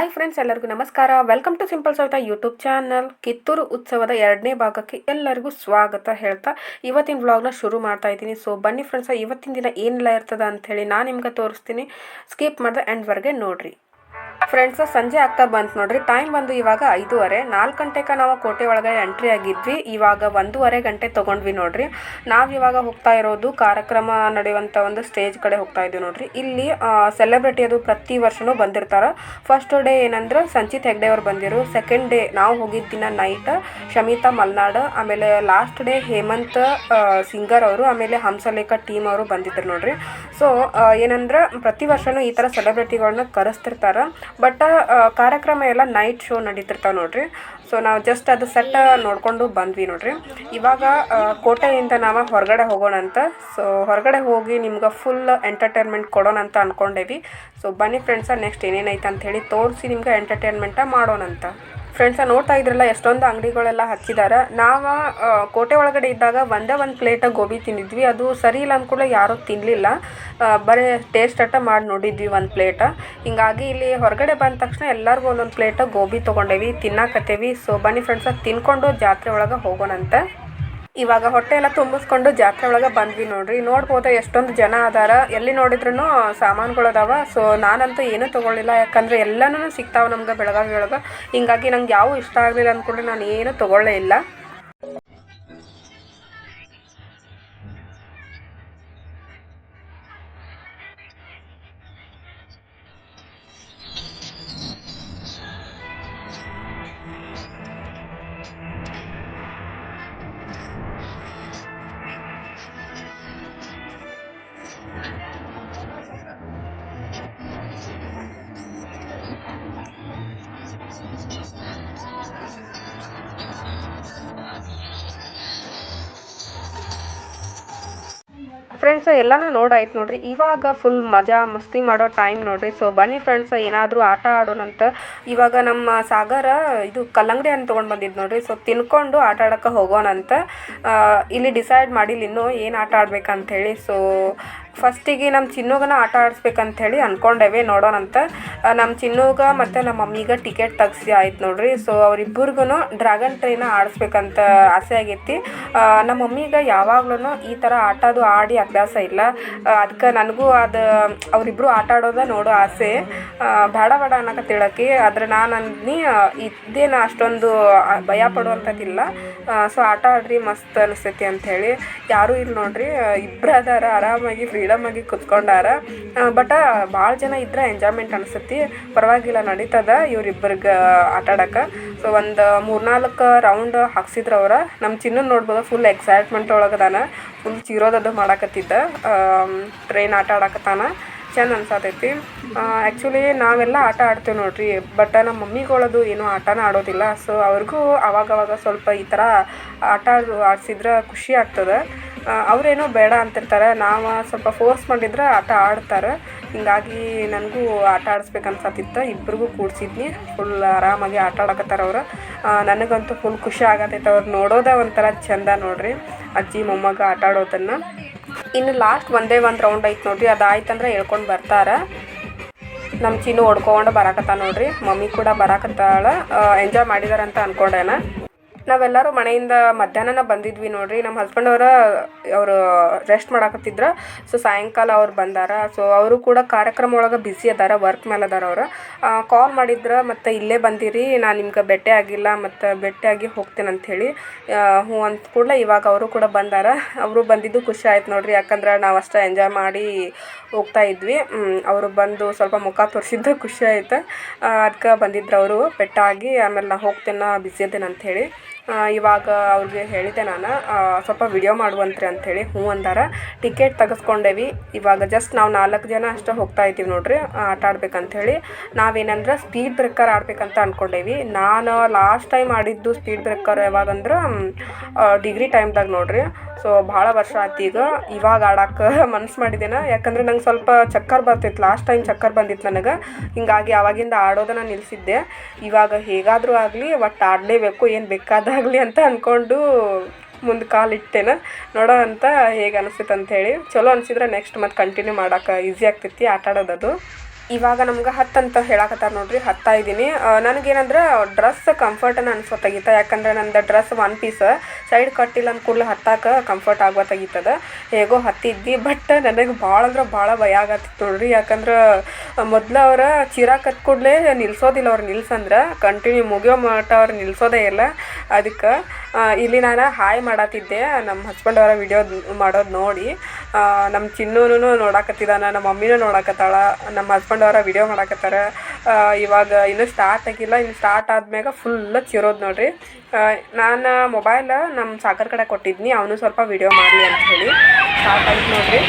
Hi friends ಎಲ್ಲರಿಗೂ ನಮಸ್ಕಾರ. Welcome to simple Savita YouTube channel Kittur ಉತ್ಸವದ ಎರಡನೇ ಭಾಗಕ್ಕೆ ಎಲ್ಲರಿಗೂ ಸ್ವಾಗತ ಹೇಳ್ತಾ ಇವತ್ತಿನ ವ್ಲಾಗ್ನ ಶುರು ಮಾಡ್ತಾ ಇದ್ದೀನಿ. ಸೊ ಬನ್ನಿ ಫ್ರೆಂಡ್ಸ್ ಇವತ್ತಿನ ದಿನ ಏನೆಲ್ಲ ಇರ್ತದ ಅಂಥೇಳಿ ನಾನು ನಿಮ್ಗೆ ತೋರಿಸ್ತೀನಿ. ಸ್ಕಿಪ್ ಮಾಡಿದೆ ಎಂಡ್ವರೆಗೆ ನೋಡ್ರಿ. ಫ್ರೆಂಡ್ಸ್ ಸಂಜೆ ಆಗ್ತಾ ಬಂತು ನೋಡ್ರಿ. ಟೈಮ್ ಬಂದು ಇವಾಗ ಐದೂವರೆ. ನಾಲ್ಕು ಗಂಟೆಗೆ ನಾವು ಕೋಟೆ ಒಳಗೆ ಎಂಟ್ರಿ ಆಗಿದ್ವಿ. ಇವಾಗ ಒಂದೂವರೆ ಗಂಟೆ ತೊಗೊಂಡ್ವಿ ನೋಡ್ರಿ. ನಾವು ಇವಾಗ ಹೋಗ್ತಾ ಇರೋದು ಕಾರ್ಯಕ್ರಮ ನಡೆಯುವಂಥ ಒಂದು ಸ್ಟೇಜ್ ಕಡೆ ಹೋಗ್ತಾ ಇದ್ದೀವಿ ನೋಡ್ರಿ. ಇಲ್ಲಿ ಸೆಲೆಬ್ರಿಟಿ ಅದು ಪ್ರತಿ ವರ್ಷನೂ ಬಂದಿರ್ತಾರೆ. ಫಸ್ಟ್ ಡೇ ಏನಂದ್ರೆ ಸಂಚಿತ್ ಹೆಗ್ಡೆ ಅವ್ರು ಬಂದಿರು. ಸೆಕೆಂಡ್ ಡೇ ನಾವು ಹೋಗಿದ್ದ ದಿನ ನೈಟ್ ಶಮಿತಾ ಮಲ್ನಾಡ್, ಆಮೇಲೆ ಲಾಸ್ಟ್ ಡೇ ಹೇಮಂತ್ ಸಿಂಗರ್ ಅವರು, ಆಮೇಲೆ ಹಂಸಲೇಖ ಟೀಮ್ ಅವರು ಬಂದಿದ್ರು ನೋಡ್ರಿ. ಸೊ ಏನಂದ್ರೆ ಪ್ರತಿ ವರ್ಷನೂ ಈ ಥರ ಸೆಲೆಬ್ರಿಟಿಗಳನ್ನ ಕರೆಸ್ತಿರ್ತಾರೆ. ಬಟ್ ಕಾರ್ಯಕ್ರಮ ಎಲ್ಲ ನೈಟ್ ಶೋ ನಡೀತಿರ್ತಾವೆ ನೋಡ್ರಿ. ಸೊ ನಾವು ಜಸ್ಟ್ ಅದು ಸೆಟ್ ನೋಡಿಕೊಂಡು ಬಂದ್ವಿ ನೋಡ್ರಿ. ಇವಾಗ ಕೋಟೆಯಿಂದ ನಾವು ಹೊರಗಡೆ ಹೋಗೋಣ ಅಂತ. ಸೊ ಹೊರಗಡೆ ಹೋಗಿ ನಿಮ್ಗೆ ಫುಲ್ ಎಂಟರ್ಟೈನ್ಮೆಂಟ್ ಕೊಡೋಣ ಅಂತ ಅಂದ್ಕೊಂಡೇವಿ ಸೊ ಬನ್ನಿ ಫ್ರೆಂಡ್ಸ ನೆಕ್ಸ್ಟ್ ಏನೇನೈತೆ ಅಂತ ಹೇಳಿ ತೋರಿಸಿ ನಿಮ್ಗೆ ಎಂಟರ್ಟೈನ್ಮೆಂಟ ಮಾಡೋಣ ಅಂತ. ಫ್ರೆಂಡ್ಸ ನೋಡ್ತಾ ಇದ್ರಲ್ಲ, ಎಷ್ಟೊಂದು ಅಂಗಡಿಗಳೆಲ್ಲ ಹಚ್ಚಿದಾರ. ನಾವು ಕೋಟೆ ಒಳಗಡೆ ಇದ್ದಾಗ ಒಂದೇ ಒಂದು ಪ್ಲೇಟ್ ಗೋಬಿ ತಿಂದಿದ್ವಿ. ಅದು ಸರಿ ಇಲ್ಲ ಅಂದ್ಕೂಡ್ಲೆ ಯಾರೂ ತಿನ್ನಲಿಲ್ಲ ಬರೀ ಟೇಸ್ಟ್ ಅಟ್ಟ ಮಾಡಿ ನೋಡಿದ್ವಿ ಒಂದು ಪ್ಲೇಟ ಹಿಂಗಾಗಿ ಇಲ್ಲಿ ಹೊರಗಡೆ ಬಂದ ತಕ್ಷಣ ಎಲ್ಲರಿಗೂ ಒಂದೊಂದು ಪ್ಲೇಟ್ ಗೋಬಿ ತೊಗೊಂಡೇವಿ, ತಿನ್ನಕತ್ತೇವಿ. ಸೊ ಬನ್ನಿ ಫ್ರೆಂಡ್ಸ ತಿನ್ಕೊಂಡು ಜಾತ್ರೆ ಒಳಗೆ ಹೋಗೋಣಂತೆ. ಇವಾಗ ಹೊಟ್ಟೆ ಎಲ್ಲ ತುಂಬಿಸ್ಕೊಂಡು ಜಾತ್ರೆ ಒಳಗೆ ಬಂದ್ವಿ ನೋಡ್ರಿ. ನೋಡ್ಬೋದ ಎಷ್ಟೊಂದು ಜನ ಅದಾರ. ಎಲ್ಲಿ ನೋಡಿದ್ರು ಸಾಮಾನುಗಳು ಅದಾವ. ಸೊ ನಾನಂತೂ ಏನೂ ತೊಗೊಳ್ಳಿಲ್ಲ. ಯಾಕಂದ್ರೆ ಎಲ್ಲನೂ ಸಿಗ್ತಾವ ನಮ್ಗೆ ಬೆಳಗಾವಿ ಒಳಗೆ ಹಿಂಗಾಗಿ ನಂಗೆ ಯಾವ ಇಷ್ಟ ಆಗಲಿಲ್ಲ ಅಂದ್ಕೊಂಡು ನಾನು ಏನು ತೊಗೊಳ್ಳೇ ಇಲ್ಲ. ಫ್ರೆಂಡ್ಸ್ ಎಲ್ಲಾನು ನೋಡಾಯ್ತು ನೋಡ್ರಿ. ಇವಾಗ ಫುಲ್ ಮಜಾ, ಮಸ್ತಿ ಮಾಡೋ ಟೈಮ್ ನೋಡ್ರಿ. ಸೊ ಬನ್ನಿ ಫ್ರೆಂಡ್ಸ್ ಏನಾದರೂ ಆಟ ಆಡೋಣಂತ. ಇವಾಗ ನಮ್ಮ ಸಾಗರ, ಇದು ಕಲ್ಲಂಗಡಿ ಹಣ್ಣು ತೊಗೊಂಡು ಬಂದಿದ್ದು ನೋಡ್ರಿ. ಸೊ ತಿನ್ಕೊಂಡು ಆಟ ಆಡೋಕೆ ಹೋಗೋಣಂತ. ಇಲ್ಲಿ ಡಿಸೈಡ್ ಮಾಡಿಲ್ಲ ಇನ್ನೂ ಏನು ಆಟ ಆಡ್ಬೇಕಂತ ಹೇಳಿ. ಸೊ ಫಸ್ಟಿಗೆ ನಮ್ಮ ಚಿನ್ನುಗನ ಆಟ ಆಡಿಸ್ಬೇಕಂತ ಹೇಳಿ ಅನ್ಕೊಂಡೇವೆ ನೋಡೋಣಂತ ನಮ್ಮ ಚಿನ್ನುಗ ಮತ್ತು ನಮ್ಮ ಮಮ್ಮಿಗೆ ಟಿಕೆಟ್ ತೆಗ್ಸಿ ಆಯ್ತು ನೋಡ್ರಿ. ಸೊ ಅವರಿಬ್ಬರಿಗೂ ಡ್ರ್ಯಾಗನ್ ಟ್ರೈನ ಆಡಿಸ್ಬೇಕಂತ ಆಸೆ ಆಗೈತಿ. ನಮ್ಮ ಮಮ್ಮಿಗೆ ಯಾವಾಗ್ಲೂ ಈ ಥರ ಆಟದು ಆಡಿ ಅಭ್ಯಾಸ ಇಲ್ಲ. ಅದಕ್ಕೆ ನನಗೂ ಅದು ಅವರಿಬ್ಬರು ಆಟ ಆಡೋದ ನೋಡೋ ಆಸೆ. ಬೇಡ ಬೇಡ ಬೇಡ ತಿಳಕಿ ಆದರೆ ನಾನು ಅಂದ್ನಿ ಇದೇನು ಅಷ್ಟೊಂದು ಭಯ ಪಡುವಂಥದ್ದಿಲ್ಲ. ಸೊ ಆಟ ಆಡ್ರಿ ಮಸ್ತ್ ಅನಿಸ್ತೈತಿ ಅಂಥೇಳಿ. ಯಾರೂ ಇಲ್ಲ ನೋಡ್ರಿ ಇಬ್ಬರು ಅದಾರ ಆರಾಮಾಗಿ ಫ್ರೀಡಮ್ ಆಗಿ ಕುತ್ಕೊಂಡಾರ. ಬಟ್ ಭಾಳ ಜನ ಇದ್ರೆ ಎಂಜಾಯ್ಮೆಂಟ್ ಅನಿಸ್ತೈತಿ. ಪರವಾಗಿಲ್ಲ, ನಡೀತದ ಇವ್ರಿಬ್ಬರಿಗೆ ಆಟ ಆಡಕ್ಕೆ ಸೊ ಒಂದು ಮೂರ್ನಾಲ್ಕು ರೌಂಡ್ ಹಾಕ್ಸಿದ್ರು ಅವ್ರ. ನಮ್ಮ ಚಿನ್ನ ನೋಡ್ಬೋದು ಫುಲ್ ಎಕ್ಸೈಟ್ಮೆಂಟ್ ಒಳಗದಾನ ಫುಲ್ ಚೀರೋದದು ಮಾಡಾಕತ್ತಿದ್ದ. ಟ್ರೈನ್ ಆಟ ಆಡಕತ್ತಾನ. ಚಂದ ಅನ್ಸತೈತಿ. ಆ್ಯಕ್ಚುಲಿ ನಾವೆಲ್ಲ ಆಟ ಆಡ್ತೇವೆ ನೋಡ್ರಿ. ಬಟ್, ನಮ್ಮ ಮಮ್ಮಿಗಳದು ಏನು ಆಟನ ಆಡೋದಿಲ್ಲ. ಸೊ ಅವ್ರಿಗೂ ಅವಾಗವಾಗ ಸ್ವಲ್ಪ ಈ ಥರ ಆಟ ಆಡ್ಸಿದ್ರೆ ಖುಷಿ ಆಗ್ತದೆ. ಅವರೇನೋ ಬೇಡ ಅಂತಿರ್ತಾರೆ. ನಾವು ಸ್ವಲ್ಪ ಫೋರ್ಸ್ ಮಾಡಿದ್ರೆ ಆಟ ಆಡ್ತಾರೆ. ಹಿಂಗಾಗಿ ನನಗೂ ಆಟ ಆಡಿಸ್ಬೇಕು ಅನ್ಸತ್ತಿತ್ತು. ಇಬ್ರಿಗೂ ಕೂಡ್ಸಿದ್ನಿ. ಫುಲ್ ಆರಾಮಾಗಿ ಆಟ ಆಡಕತ್ತಾರ ಅವರು. ನನಗಂತೂ ಫುಲ್ ಖುಷಿ ಆಗತ್ತೈತೆ ಅವ್ರು ನೋಡೋದೇ ಒಂಥರ ಚಂದ ನೋಡ್ರಿ. ಅಜ್ಜಿ, ಮೊಮ್ಮಗ ಆಟ ಆಡೋದನ್ನು. ಇನ್ನು ಲಾಸ್ಟ್ ಒಂದೇ ಒಂದು ರೌಂಡ್ ಐತೆ ನೋಡ್ರಿ. ಅದಾಯ್ತಂದ್ರೆ ಹೇಳ್ಕೊಂಡು ಬರ್ತಾರೆ. ನಮ್ಮ ಚಿನ್ನು ಹೊಡ್ಕೊಂಡು ಬರಾಕತ್ತ ನೋಡ್ರಿ. ಮಮ್ಮಿ ಕೂಡ ಬರಾಕತ್ತಾಳ. ಎಂಜಾಯ್ ಮಾಡಿದಾರಂತ ಅನ್ಕೊಂಡೇನ. ನಾವೆಲ್ಲರೂ ಮನೆಯಿಂದ ಮಧ್ಯಾಹ್ನನ ಬಂದಿದ್ವಿ ನೋಡ್ರಿ. ನಮ್ಮ ಹಸ್ಬೆಂಡ್ ಅವರ ಅವರು ರೆಸ್ಟ್ ಮಾಡಾಕತ್ತಿದ್ರ. ಸೊ ಸಾಯಂಕಾಲ ಅವ್ರು ಬಂದಾರ. ಸೊ ಅವರು ಕೂಡ ಕಾರ್ಯಕ್ರಮ ಒಳಗೆ ಬಿಸಿ ಅದಾರ ವರ್ಕ್ ಮೇಲೆ ಅದಾರ ಅವ್ರು. ಕಾಲ್ ಮಾಡಿದ್ರ, ಮತ್ತು ಇಲ್ಲೇ ಬಂದಿರಿ. ನಾನು ನಿಮ್ಗೆ ಭೇಟಿ ಆಗಿಲ್ಲ. ಮತ್ತು ಆಗಿ ಹೋಗ್ತೇನೆ ಅಂಥೇಳಿ ಹ್ಞೂ ಅಂತ ಕೂಡಲೇ ಇವಾಗ ಅವರು ಕೂಡ ಬಂದಾರ. ಅವರು ಬಂದಿದ್ದು ಖುಷಿ ಆಯ್ತು ನೋಡ್ರಿ. ಯಾಕಂದ್ರೆ ನಾವು ಅಷ್ಟೇ ಎಂಜಾಯ್ ಮಾಡಿ ಹೋಗ್ತಾ ಇದ್ವಿ. ಅವರು ಬಂದು ಸ್ವಲ್ಪ ಮುಖ ತೋರಿಸಿದ್ದು ಖುಷಿ ಆಯ್ತು. ಅದಕ್ಕೆ ಬಂದಿದ್ರು ಅವರು. ಪೆಟ್ಟಾಗಿ ಆಮೇಲೆ ನಾ ಹೋಗ್ತೇನೆ ಬಿಸಿ ಅದೇನೆ ಅಂಥೇಳಿ ಇವಾಗ ಅವ್ರಿಗೆ ಹೇಳಿದೆ ನಾನು ಸ್ವಲ್ಪ ವಿಡಿಯೋ ಮಾಡುವಂತ್ರಿ ಅಂಥೇಳಿ ಹ್ಞೂ ಅಂದಾರ. ಟಿಕೆಟ್ ತೆಗೆಸ್ಕೊಂಡೇವಿ. ಇವಾಗ ಜಸ್ಟ್ ನಾವು ನಾಲ್ಕು ಜನ ಅಷ್ಟೇ ಹೋಗ್ತಾ ಇದ್ದೀವಿ ನೋಡ್ರಿ, ಆಟ ಆಡ್ಬೇಕಂಥೇಳಿ ನಾವೇನಂದ್ರೆ ಸ್ಪೀಡ್ ಬ್ರೇಕರ್ ಆಡ್ಬೇಕಂತ ಅಂದ್ಕೊಂಡೇವಿ ನಾನು ಲಾಸ್ಟ್ ಟೈಮ್ ಆಡಿದ್ದು ಸ್ಪೀಡ್ ಬ್ರೇಕರ್ ಯಾವಾಗಂದ್ರೆ ಡಿಗ್ರಿ ಟೈಮ್ದಾಗ ನೋಡ್ರಿ. ಸೊ ಭಾಳ ವರ್ಷ ಆಯ್ತು ಈಗ. ಇವಾಗ ಆಡಕ್ಕೆ ಮನಸ್ಸು ಮಾಡಿದ್ದೇನೆ. ಯಾಕಂದ್ರೆ ನಂಗೆ ಸ್ವಲ್ಪ ಚಕ್ಕರ್ ಬರ್ತಿತ್ತು. ಲಾಸ್ಟ್ ಟೈಮ್ ಚಕ್ಕರ್ ಬಂದಿತ್ತು ನನಗೆ. ಹಿಂಗಾಗಿ ಆವಾಗಿಂದ ಆಡೋದನ್ನು ನಿಲ್ಲಿಸಿದ್ದೆ ಇವಾಗ ಹೇಗಾದರೂ ಆಗಲಿ, ಒಟ್ಟು ಆಡಲೇಬೇಕು. ಏನು ಬೇಕಾದಾಗಲಿ ಅಂತ ಅಂದ್ಕೊಂಡು ಮುಂದೆ ಕಾಲು ಇಟ್ಟೇನ. ನೋಡೋ ಅಂತ ಹೇಗೆ ಅನಿಸ್ತೈತೆ ಅಂಥೇಳಿ ಚಲೋ ಅನಿಸಿದ್ರೆ ನೆಕ್ಸ್ಟ್ ಮತ್ತೆ ಕಂಟಿನ್ಯೂ ಮಾಡೋಕೆ ಈಸಿ ಆಗ್ತೈತಿ ಆಟ ಆಡೋದದು ಇವಾಗ ನಮ್ಗೆ ಹತ್ತು ಅಂತ ಹೇಳಕತ್ತಾರ ನೋಡ್ರಿ, ಹತ್ತಾ ಇದ್ದೀನಿ ನನಗೇನಂದ್ರೆ ಡ್ರೆಸ್ ಕಂಫರ್ಟನ್ನು ತೆಗೀತ ಯಾಕಂದ್ರೆ ನಂದು ಡ್ರೆಸ್ ಒನ್ ಪೀಸ್ ಸೈಡ್ ಕಟ್ಟಿಲ್ಲ ಅಂದ ಕೂಡಲೇ ಹತ್ತಾಕ ಕಂಫರ್ಟ್ ಆಗೋತ್ತಾಗಿತ್ತದ ಹೇಗೋ ಹತ್ತಿದ್ದಿ ಬಟ್ ನನಗೆ ಭಾಳ ಅಂದ್ರೆ ಭಾಳ ಭಯ ಆಗತ್ತಿತ್ತು ನೋಡ್ರಿ. ಯಾಕಂದ್ರೆ ಮೊದ್ಲು ಅವ್ರ ಚೀರಾ ಕತ್ ಕೂಡಲೇ ನಿಲ್ಸೋದಿಲ್ಲ ಅವ್ರು ನಿಲ್ಸಂದ್ರೆ ಕಂಟಿನ್ಯೂ ಮುಗಿಯೋ ಮಟ್ಟ ಅವ್ರು ನಿಲ್ಸೋದೇ ಇಲ್ಲ. ಅದಕ್ಕೆ ಇಲ್ಲಿ ನಾನು ಹಾಯ್ ಮಾಡತ್ತಿದ್ದೆ ನಮ್ಮ ಹಸ್ಬೆಂಡ್ ಅವರ ವಿಡಿಯೋ ಮಾಡೋದು ನೋಡಿ. ನಮ್ಮ ಚಿನ್ನೂನು ನೋಡಾಕತ್ತಿದಾನ ನಮ್ಮ ಮಮ್ಮಿನೂ ನೋಡಾಕತ್ತಾಳ ನಮ್ಮ ಹಸ್ಬೆಂಡ್ ಅವರ ವಿಡಿಯೋ ಮಾಡಾಕತ್ತಾರ. ಇವಾಗ ಇನ್ನೂ ಸ್ಟಾರ್ಟ್ ಆಗಿಲ್ಲ, ಇನ್ನು ಸ್ಟಾರ್ಟ್ ಆದ್ಮ್ಯಾಗ ಫುಲ್ ಚಿರೋದು ನೋಡ್ರಿ. ನಾನು ಮೊಬೈಲ್ ನಮ್ಮ ಸಾಕರ್ ಕಡೆ ಕೊಟ್ಟಿದ್ನಿ, ಅವನು ಸ್ವಲ್ಪ ವಿಡಿಯೋ ಮಾಡಲಿ ಅಂತ ಹೇಳಿ. ಸ್ಟಾರ್ಟ್ ಆಯ್ತು ನೋಡ್ರಿ.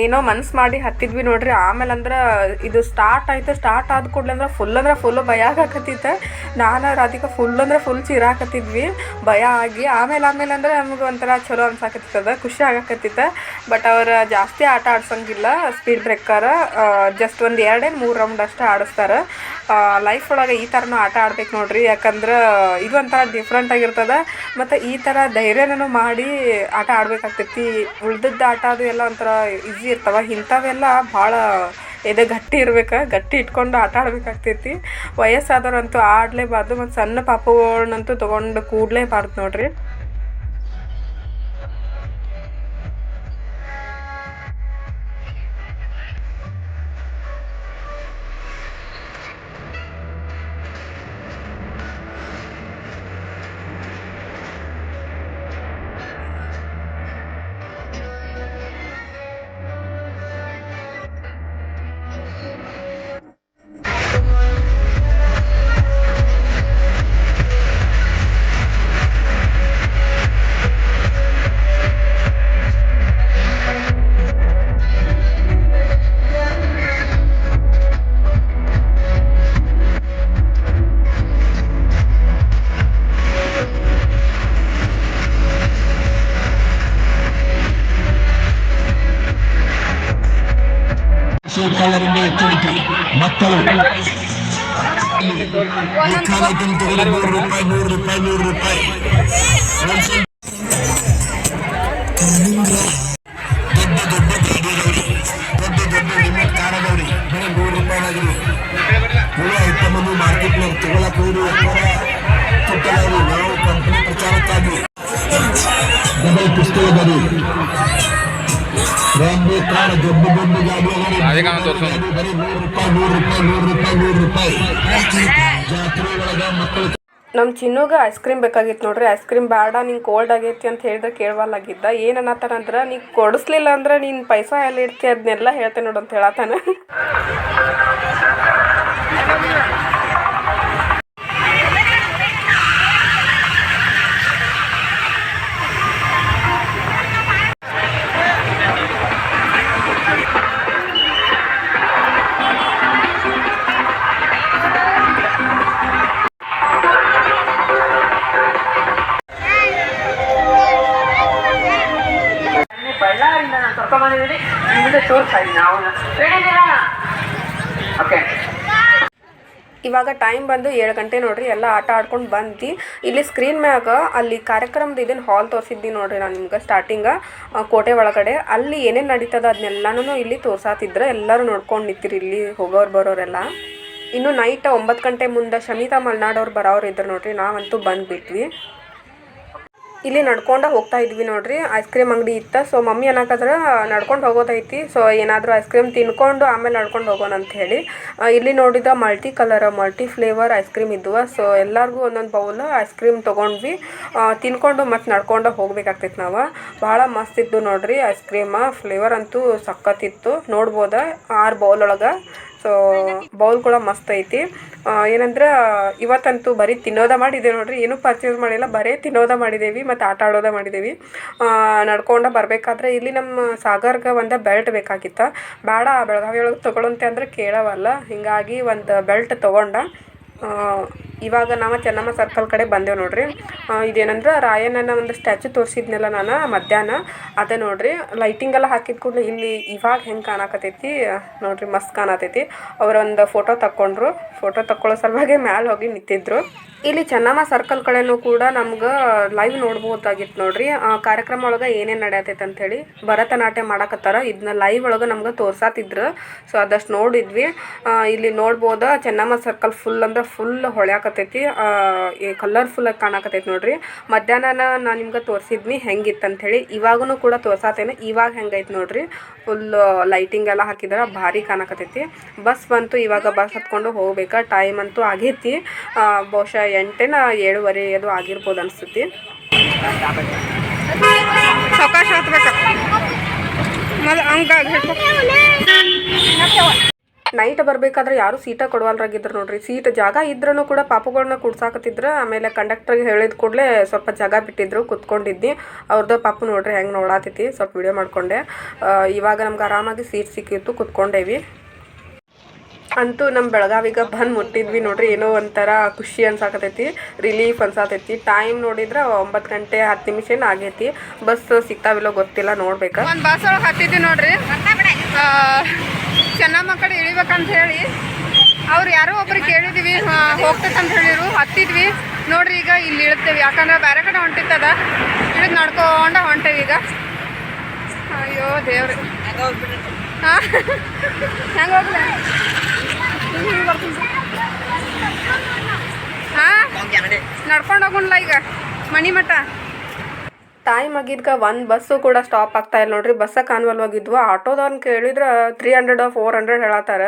ಏನೋ ಮನ್ಸು ಮಾಡಿ ಹತ್ತಿದ್ವಿ ನೋಡ್ರಿ. ಆಮೇಲೆ ಅಂದ್ರೆ ಇದು ಸ್ಟಾರ್ಟ್ ಆಯ್ತು. ಸ್ಟಾರ್ಟ್ ಆದ ಕೂಡಲೇ ಅಂದ್ರೆ ಫುಲ್ ಅಂದ್ರೆ ಫುಲ್ ಭಯ ಆಗಕತ್ತಿತ್ತು ನಾನು ರಾಧಿಕಾ ಫುಲ್ ಅಂದ್ರೆ ಫುಲ್ ಚಿರಾಕತ್ತಿದ್ವಿ ಭಯ ಆಗಿ ಆಮೇಲೆ ಆಮೇಲೆ ಅಂದ್ರೆ ನಮ್ಗೆ ಒಂಥರ ಚಲೋ ಅನ್ಸಾಕತ್ತಿತ್ತದ ಖುಷಿ ಆಗಕತ್ತಿತ್ತು ಬಟ್ ಅವ್ರು ಜಾಸ್ತಿ ಆಟ ಆಡ್ಸಂಗಿಲ್ಲ. ಸ್ಪೀಡ್ ಬ್ರೇಕರ್ ಜಸ್ಟ್ ಒಂದು ಎರಡೇ ಮೂರು ರೌಂಡ್ ಅಷ್ಟೇ ಆಡಿಸ್ತಾರೆ. ಲೈಫ್ ಒಳಗೆ ಈ ಥರನೂ ಆಟ ಆಡ್ಬೇಕು ನೋಡ್ರಿ. ಯಾಕಂದ್ರೆ ಇದು ಒಂಥರ ಡಿಫ್ರೆಂಟ್ ಆಗಿರ್ತದೆ. ಮತ್ತು ಈ ಥರ ಧೈರ್ಯನೂ ಮಾಡಿ ಆಟ ಆಡ್ಬೇಕಾಗ್ತೈತಿ. ಉಳ್ದದ್ದು ಆಟ ಅದು ಎಲ್ಲ ಒಂಥರ ಈಸಿ ಇರ್ತವೆ. ಇಂಥವೆಲ್ಲ ಭಾಳ ಎದೆ ಗಟ್ಟಿ ಇರ್ಬೇಕು. ಗಟ್ಟಿ ಇಟ್ಕೊಂಡು ಆಟ ಆಡ್ಬೇಕಾಗ್ತೈತಿ. ವಯಸ್ಸಾದವರಂತೂ ಆಡಲೇಬಾರ್ದು. ಮತ್ತು ಸಣ್ಣ ಪಾಪಗಳನ್ನಂತೂ ತೊಗೊಂಡು ಕೂಡಲೇಬಾರ್ದು ನೋಡ್ರಿ. ಕಳ್ಳರಿಂದ ಎಚ್ಚರಿಕೆ ಮಕ್ಕಳು ಮುಖಾನ ತಗೊಂಡು ನೂರು ರೂಪಾಯಿ ನೂರು ರೂಪಾಯಿ ನೂರು ರೂಪಾಯಿ ಹೋಲ್ಸೇಲ್ ದೊಡ್ಡ ದೊಡ್ಡ ಗಾಡಿಗಳವ್ರಿ ದೊಡ್ಡ ದೊಡ್ಡ ಲಿಮಿಟ್ ಕಾರದವ್ರಿ ಬರೀ ನೂರು ರೂಪಾಯಿನಾಗಿರಿ ಉಳಿದ ಐಟಮ್ ಅನ್ನು ಮಾರ್ಕೆಟ್ನಾಗ ತಗೊಳಕ್ ಹೋಗಿ ವ್ಯಾಪಾರ ತುಟ್ಟದವ್ರಿ ನಾವು ಕಂಪನಿ ಪ್ರಚಾರಕ್ಕಾಗಿ ಡಬಲ್ ಪಿಸ್ತೂಲ್ ಅದಾರಿ ರಾಂಬಿ ಕಾರ್ ದೊಡ್ಡ ದೊಡ್ಡ ಗಾಡಿ ಅದಾರಿ ರಾಧಿಕಾನ ತೋರ್ಸೋಣ. ಬರೀ ನೂರು ರೂಪಾಯಿ ನೂರು ರೂಪಾಯಿ ನೂರು ರೂಪಾಯಿ ನೂರು ರೂಪಾಯಿ. ಜಾತ್ರೆ ಒಳಗ ಮಕ್ಕಳು ನಮ್ಮ ಚಿನ್ನೋಗ ಐಸ್ ಕ್ರೀಮ್ ಬೇಕಾಗಿತ್ತು ನೋಡ್ರಿ. ಐಸ್ ಕ್ರೀಮ್ ಬೇಡ ನಿಂಗೆ ಕೋಲ್ಡ್ ಆಗೈತಿ ಅಂತ ಹೇಳಿದ್ರೆ ಕೇಳವಲ್ಲಾಗಿದ್ದ. ಏನು ಅಂದ್ರೆ ನೀನು ಕೊಡಿಸ್ಲಿಲ್ಲ ಅಂದ್ರೆ ನೀನು ಪೈಸಾ ಎಲ್ಲಿ ಇಡ್ತಿ? ಅದನ್ನೆಲ್ಲ ಹೇಳ್ತೇನೆ ನೋಡು ಅಂತ ಹೇಳತ್ತಾನ. ಇವಾಗ ಟೈಮ್ ಬಂದು ಏಳು ಗಂಟೆ ನೋಡ್ರಿ, ಎಲ್ಲ ಆಟ ಆಡ್ಕೊಂಡು ಬಂದು ಇಲ್ಲಿ ಸ್ಕ್ರೀನ್ ಮ್ಯಾಗ ಅಲ್ಲಿ ಕಾರ್ಯಕ್ರಮದ ಇದನ್ನ ಹಾಲ್ ತೋರಿಸಿದ್ದಿ ನೋಡ್ರಿ ನಾನು ನಿಮ್ಗೆ ಸ್ಟಾರ್ಟಿಂಗ ಕೋಟೆ ಒಳಗಡೆ. ಅಲ್ಲಿ ಏನೇನು ನಡೀತದ ಅದನ್ನೆಲ್ಲನೂ ಇಲ್ಲಿ ತೋರ್ಸಾತಿದ್ರೆ. ಎಲ್ಲರೂ ನೋಡ್ಕೊಂಡು ನಿಂತಿರಿ ಇಲ್ಲಿ ಹೋಗೋರು ಬರೋರೆಲ್ಲ. ಇನ್ನು ನೈಟ್ ಒಂಬತ್ತು ಗಂಟೆ ಮುಂದೆ ಶಮಿತಾ ಮಲ್ನಾಡವ್ರು ಬರೋರು ಇದ್ರು ನೋಡ್ರಿ, ನಾವಂತೂ ಬಂದುಬಿಟ್ವಿ. ಇಲ್ಲಿ ನಡ್ಕೊಂಡ ಹೋಗ್ತಾ ಇದ್ವಿ ನೋಡ್ರಿ. ಐಸ್ ಕ್ರೀಮ್ ಅಂಗಡಿ ಇತ್ತ. ಸೊ ಮಮ್ಮಿ ಅನ್ನಕದ್ರ ನಡ್ಕೊಂಡು ಹೋಗೋದೈತಿ. ಸೊ ಏನಾದರೂ ಐಸ್ ಕ್ರೀಮ್ ತಿನ್ಕೊಂಡು ಆಮೇಲೆ ನಡ್ಕೊಂಡು ಹೋಗೋಣ ಅಂತ ಹೇಳಿ. ಇಲ್ಲಿ ನೋಡಿದ multi colour multi flavour ice cream ಇದ್ವು. ಸೊ ಎಲ್ಲರಿಗೂ ಒಂದೊಂದು ಬೌಲ್ ಐಸ್ ಕ್ರೀಮ್ ತೊಗೊಂಡ್ವಿ. ತಿನ್ಕೊಂಡು ಮತ್ತು ನಡ್ಕೊಂಡು ಹೋಗ್ಬೇಕಾಗ್ತೈತಿ ನಾವು. ಭಾಳ ಮಸ್ತ್ ಇದ್ದು ನೋಡ್ರಿ ಐಸ್ ಕ್ರೀಮ್ ಫ್ಲೇವರ್ ಅಂತೂ ಸಖತ್ತಿತ್ತು ನೋಡ್ಬೋದ ಆರು ಬೌಲ್ ಒಳಗೆ. ಸೊ ಬೌಲ್ ಕೂಡ ಮಸ್ತ್ ಐತಿ. ಏನಂದ್ರೆ, ಇವತ್ತಂತೂ ಬರೀ ತಿನ್ನೋದ ಮಾಡಿದ್ದೇವೆ ನೋಡ್ರಿ. ಏನೂ ಪರ್ಚೇಸ್ ಮಾಡಿಲ್ಲ, ಬರೀ ತಿನ್ನೋದ ಮಾಡಿದ್ದೇವೆ ಮತ್ತು ಆಟ ಆಡೋದ ಮಾಡಿದ್ದೀವಿ ನಡ್ಕೊಂಡ ಬರಬೇಕಾದ್ರೆ ಇಲ್ಲಿ ನಮ್ಮ ಸಾಗರ್ಗೆ ಒಂದು ಬೆಲ್ಟ್ ಬೇಕಾಗಿತ್ತು. ಬೇಡ ಬೆಳಗಾವಿ ಒಳಗೆ ತೊಗೊಳಂತೆ ಅಂದ್ರೆ ಕೇಳವಲ್ಲ. ಹಿಂಗಾಗಿ ಒಂದು ಬೆಲ್ಟ್ ತೊಗೊಂಡ ಇವಾಗ ನಾವು ಚೆನ್ನಮ್ಮ ಸರ್ಕಲ್ ಕಡೆ ಬಂದೇವು ನೋಡ್ರಿ. ಇದೇನಂದ್ರೆ ರಾಯಣ್ಣನ ಒಂದು ಸ್ಟ್ಯಾಚು ತೋರಿಸಿದ್ನಲ್ಲ ನಾನು ಮಧ್ಯಾಹ್ನ. ಅದೇ ನೋಡ್ರಿ ಲೈಟಿಂಗ್ ಎಲ್ಲ ಹಾಕಿದ ಕೂಡಲೇ ಇಲ್ಲಿ ಇವಾಗ ಹೆಂಗೆ ಕಾಣಕತ್ತೈತಿ, ನೋಡ್ರಿ ಮಸ್ತ್ ಕಾಣತೈತಿ. ಅವರ ಒಂದು ಫೋಟೋ ತಕ್ಕೊಂಡ್ರು ಫೋಟೋ ತಕ್ಕೊಳ್ಳೋ ಸಲುವಾಗಿ ಮ್ಯಾಲೆ ಹೋಗಿ ನಿಂತಿದ್ರು. ಇಲ್ಲಿ ಚೆನ್ನಮ್ಮ ಸರ್ಕಲ್ ಕಡೆನೂ ಕೂಡ ನಮ್ಗೆ ಲೈವ್ ನೋಡ್ಬೋದಾಗಿತ್ತು ನೋಡ್ರಿ. ಕಾರ್ಯಕ್ರಮ ಒಳಗೆ ಏನೇನು ನಡೆಯತೈತೆ ಅಂಥೇಳಿ ಭರತನಾಟ್ಯ ಮಾಡಕತ್ತಾರ. ಇದನ್ನ ಲೈವ್ ಒಳಗೆ ನಮ್ಗೆ ತೋರ್ಸಾತಿದ್ರು. ಸೊ ಅದಷ್ಟು ನೋಡಿದ್ವಿ. ಇಲ್ಲಿ ನೋಡ್ಬೋದು ಚೆನ್ನಮ್ಮ ಸರ್ಕಲ್ ಫುಲ್ ಅಂದ್ರೆ ಫುಲ್ ಹೊಳ್ಯಾಕತ್ತೈತಿ ಕಲರ್ಫುಲ್ಲಾಗಿ ಕಾಣಕತ್ತೈತಿ ನೋಡ್ರಿ. ಮಧ್ಯಾಹ್ನ ನಾನು ನಿಮ್ಗೆ ತೋರಿಸಿದ್ನಿ ಹೆಂಗಿತ್ತು ಅಂಥೇಳಿ ಇವಾಗೂ ಕೂಡ ತೋರ್ಸಾತೇನೆ, ಇವಾಗ ಹೆಂಗೈತೆ ನೋಡ್ರಿ. ಫುಲ್ ಲೈಟಿಂಗ್ ಎಲ್ಲ ಹಾಕಿದ್ರೆ, ಭಾರಿ ಕಾಣಕತ್ತೈತಿ. ಬಸ್ ಬಂತು, ಇವಾಗ ಬಸ್ ಹತ್ಕೊಂಡು ಹೋಗ್ಬೇಕಾ? ಟೈಮ್ ಅಂತೂ ಆಗೈತಿ. ಬಹುಶಃ ಎಂಟೇನ ಏಳುವರೆ ಅದು ಆಗಿರ್ಬೋದು ಅನಿಸ್ತೈತಿ. ಸಾವಕಾಶ ಹತ್ಬೇಕ. ನೈಟ್ ಬರಬೇಕಾದ್ರೆ ಯಾರು ಸೀಟ ಕೊಡವಲ್ರಾಗಿದ್ರು ನೋಡ್ರಿ. ಸೀಟ್ ಜಾಗ ಇದ್ರೂ ಕೂಡ ಪಾಪುಗಳನ್ನ ಕುಡ್ಸಾಕತ್ತಿದ್ರು. ಆಮೇಲೆ ಕಂಡಕ್ಟರ್ಗೆ ಹೇಳಿದ ಕೂಡಲೇ ಸ್ವಲ್ಪ ಜಾಗ ಬಿಟ್ಟಿದ್ರು, ಕುತ್ಕೊಂಡಿದ್ದಿ. ಅವ್ರದ್ದು ಪಾಪು ನೋಡ್ರಿ ಹೆಂಗೆ ನೋಡಾತೈತಿ, ಸ್ವಲ್ಪ ವಿಡಿಯೋ ಮಾಡ್ಕೊಂಡೆ. ಇವಾಗ ನಮ್ಗೆ ಆರಾಮಾಗಿ ಸೀಟ್ ಸಿಕ್ಕಿತ್ತು, ಕುತ್ಕೊಂಡೇವಿ. ಅಂತೂ ನಮ್ಮ ಬೆಳಗಾವಿಗ ಬಂದು ಮುಟ್ಟಿದ್ವಿ ನೋಡ್ರಿ. ಏನೋ ಒಂಥರ ಖುಷಿ ಅನ್ಸಾಕತೈತಿ ರಿಲೀಫ್ ಅನ್ಸಾತೈತಿ. ಟೈಮ್ ನೋಡಿದ್ರೆ ಒಂಬತ್ತು ಗಂಟೆ ಹತ್ತು ನಿಮಿಷ ಏನು ಆಗೈತಿ. ಬಸ್ ಸಿಗ್ತಾವಿಲ್ಲೋ ಗೊತ್ತಿಲ್ಲ, ನೋಡ್ಬೇಕು. ಒಂದು ಬಸ್ ಒಳಗೆ ಹತ್ತಿದ್ವಿ ನೋಡ್ರಿ ಚೆನ್ನಮ್ಮ ಕಡೆ ಇಳಿಬೇಕಂತ ಹೇಳಿ ಅವ್ರು ಯಾರೋ ಒಬ್ರು ಕೇಳಿದ್ವಿ ಹೋಗ್ತೈತಂತ ಹೇಳಿರು ಹತ್ತಿದ್ವಿ. ನೋಡ್ರಿ ಈಗ ಇಲ್ಲಿ ಇಳ್ತೇವೆ. ಯಾಕಂದ್ರೆ ಬೇರೆ ಕಡೆ ಹೊಂಟಿತ್ತದ. ಇಳಿದು ನಡ್ಕೊಂಡ ಹೊಂಟೇವಿ ಈಗ. ಅಯ್ಯೋ ದೇವ್ರಿ. ಹಾಂ? ಹೆಂಗೆ ಹಾ ಹಾಂ? ನಡ್ಕೊಂಡು ಹೋಗೋಣ ಈಗ? ಮನಿ ಮಠ? ಟೈಮ್ ಆಗಿದ್ಕ ಒಂದು ಬಸ್ಸು ಕೂಡ ಸ್ಟಾಪ್ ಆಗ್ತಾ ಇಲ್ಲ ನೋಡ್ರಿ. ಬಸ್ಸ ಕಾನ್ವಲ್ವಾಗಿದ್ವು ಆಟೋದವ್ರನ್ನ ಕೇಳಿದ್ರೆ ತ್ರೀ ಹಂಡ್ರೆಡ್ ಫೋರ್ ಹಂಡ್ರೆಡ್ ಹೇಳತ್ತಾರ.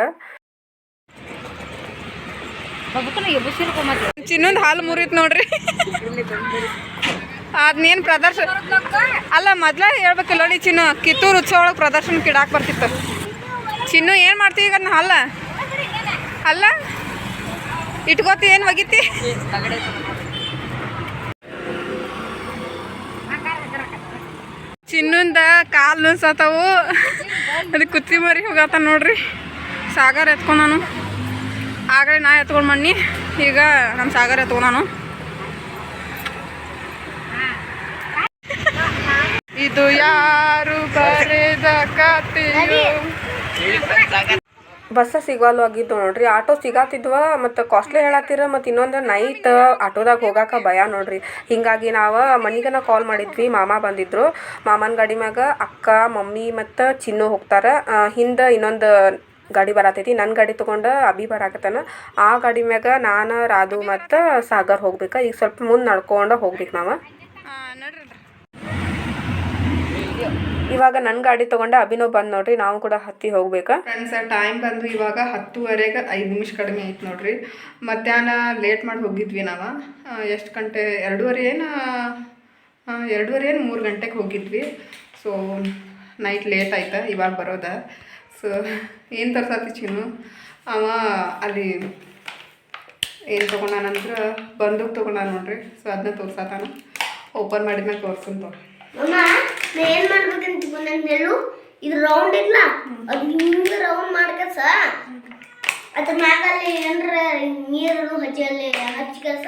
ಚಿನ್ನೊಂದು ಹಾಲು ಮುರಿತ್ ನೋಡ್ರಿ. ಅದ್ನೇನ್ ಪ್ರದರ್ಶನ ಅಲ್ಲ, ಮೊದ್ಲ ಹೇಳ್ಬೇಕಲ್ಲ ನೋಡಿ ಚಿನ್ನು. ಕಿತ್ತೂರು ಉತ್ಸವ ಒಳಗೆ ಪ್ರದರ್ಶನಕ್ಕೆ ಇಡಾಕ್ ಬರ್ತಿತ್ತು. ಚಿನ್ನು ಏನು ಮಾಡ್ತೀವಿ ಈಗ ಅಲ್ಲ? ಅಲ್ಲ? ಇಟ್ಕೋತಿ ಏನು ಒಗಿತಿ? ಚಿನ್ನಂದ ಕಾಲು ನುಸತಾವು ಅದಕ್ಕೆ ಕುತ್ತಿ ಮರಿ ಹೋಗತ್ತ ನೋಡ್ರಿ. ಸಾಗರ್ ಎತ್ಕೊಂಡ್ ನಾನು. ಆಗಲೇ ನಾ ಎತ್ಕೊಂಡು ಮಣ್ಣಿ ಈಗ ನಮ್ಮ ಸಾಗರ್ ಎತ್ಕೊಂಡ್ ನಾನು. ಇದು ಯಾರು ಬರೆದ ಕಥೆಯೋ? ಬಸ್ಸ ಸಿಗಲ್ಲ ಆಗಿದ್ದು ನೋಡ್ರಿ. ಆಟೋ ಸಿಗತ್ತಿದ್ವ ಮತ್ತು ಕಾಸ್ಟ್ಲಿ ಹೇಳತ್ತೀರ ಮತ್ತು ಇನ್ನೊಂದು ನೈಟ್ ಆಟೋದಾಗ ಹೋಗಾಕ ಭಯ ನೋಡ್ರಿ. ಹೀಗಾಗಿ ನಾವು ಮನೆಗನ ಕಾಲ್ ಮಾಡಿದ್ವಿ. ಮಾಮ ಬಂದಿದ್ರು. ಮಾಮನ ಗಾಡಿ ಮ್ಯಾಗ ಅಕ್ಕ, ಮಮ್ಮಿ ಮತ್ತು ಚಿನ್ನು ಹೋಗ್ತಾರೆ. ಹಿಂದೆ ಇನ್ನೊಂದು ಗಾಡಿ ಬರತೈತಿ. ನನ್ನ ಗಾಡಿ ತೊಗೊಂಡು ಅಭಿ ಬರಾಕತ್ತಾನ. ಆ ಗಾಡಿ ಮ್ಯಾಗ ನಾನು, ರಾಧು ಮತ್ತು ಸಾಗರ್ ಹೋಗ್ಬೇಕು. ಈಗ ಸ್ವಲ್ಪ ಮುಂದೆ ನಡ್ಕೊಂಡು ಹೋಗ್ಬೇಕು ನಾವು. ಇವಾಗ ನನ್ನ ಗಾಡಿ ತಗೊಂಡೆ ಅಭಿನವ್ ಬಂದ್ ನೋಡ್ರಿ ನಾವು ಕೂಡ ಹತ್ತಿ ಹೋಗ್ಬೇಕಾ? ಫ್ರೆಂಡ್ಸ್ ಟೈಮ್ ಬಂದು ಇವಾಗ ಹತ್ತುವರೆಗೆ ಐದು ನಿಮಿಷ ಕಡಿಮೆ ಐತೆ ನೋಡ್ರಿ. ಮಧ್ಯಾಹ್ನ ಲೇಟ್ ಮಾಡಿ ಹೋಗಿದ್ವಿ ನಾವು. ಎಷ್ಟು ಗಂಟೆ? ಎರಡೂವರೆ ಏನು ಎರಡೂವರೆ ಏನು ಮೂರು ಗಂಟೆಗೆ ಹೋಗಿದ್ವಿ. ಸೊ ನೈಟ್ ಲೇಟ್ ಆಯ್ತಾ ಇವಾಗ ಬರೋದ. ಸೊ ಏನು ತರ್ಸತ್ತಿ ಚಿನ್ನು? ಅವ ಅಲ್ಲಿ ಏನು ತೊಗೊಂಡಾನಂದ್ರೆ ಬಂದೂಕ್ ತೊಗೊಂಡಾನ ನೋಡ್ರಿ. ಸೊ ಅದನ್ನ ತೋರ್ಸತ್ತಾನ ಓಪನ್ ಮಾಡಿದ್ಮೇಲೆ ತೋರ್ಸನ್ ತೋರಿ ಅಮ್ಮ ನಾ ಏನ್ ಮಾಡ್ಬೇಕಂತ ನಂಗೆ ಹೇಳು ಇದು ರೌಂಡ್ ಇಲ್ಲ ಅದು ರೌಂಡ್ ಮಾಡ್ಕಸ. ಅದ್ರ ಮ್ಯಾಗಲ್ಲಿ ಏನ್ರ ನೀರು ಹಚ್ಚಿ ಅಲ್ಲಿ ಹಚ್ಕಸ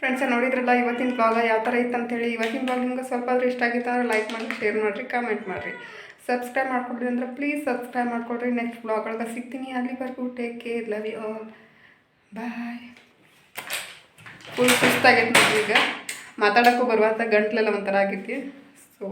ಫ್ರೆಂಡ್ಸ ನೋಡಿದ್ರಲ್ಲ ಇವತ್ತಿನ ಬ್ಲಾಗ ಯಾವ ಥರ ಇತ್ತು ಅಂತೇಳಿ ಇವತ್ತಿನ ಬ್ಲಾಗ್ ನಿಮ್ಗೆ ಸ್ವಲ್ಪ ಆದರೂ ಇಷ್ಟ ಆಗಿತ್ತು ಅಂದ್ರೆ ಲೈಕ್ ಮಾಡಿ ಶೇರ್ ಮಾಡಿರಿ ಕಮೆಂಟ್ ಮಾಡಿರಿ. ಸಬ್ಸ್ಕ್ರೈಬ್ ಮಾಡ್ಕೊಡ್ರಿ ಅಂದ್ರೆ ಪ್ಲೀಸ್ ಸಬ್ಸ್ಕ್ರೈಬ್ ಮಾಡ್ಕೊಡ್ರಿ. ನೆಕ್ಸ್ಟ್ ಬ್ಲಾಗ್ ಸಿಗ್ತೀನಿ. ಅಲ್ಲಿವರೆಗೂ take care love you all bye full ಸುಸ್ತಾಗೈತೆ ಈಗ. ಮಾತಾಡೋಕ್ಕೂ ಬರುವಂಥ ಗಂಟ್ಲೆಲ್ಲ ಒಂಥರ ಆಗೈತಿ ಸೊ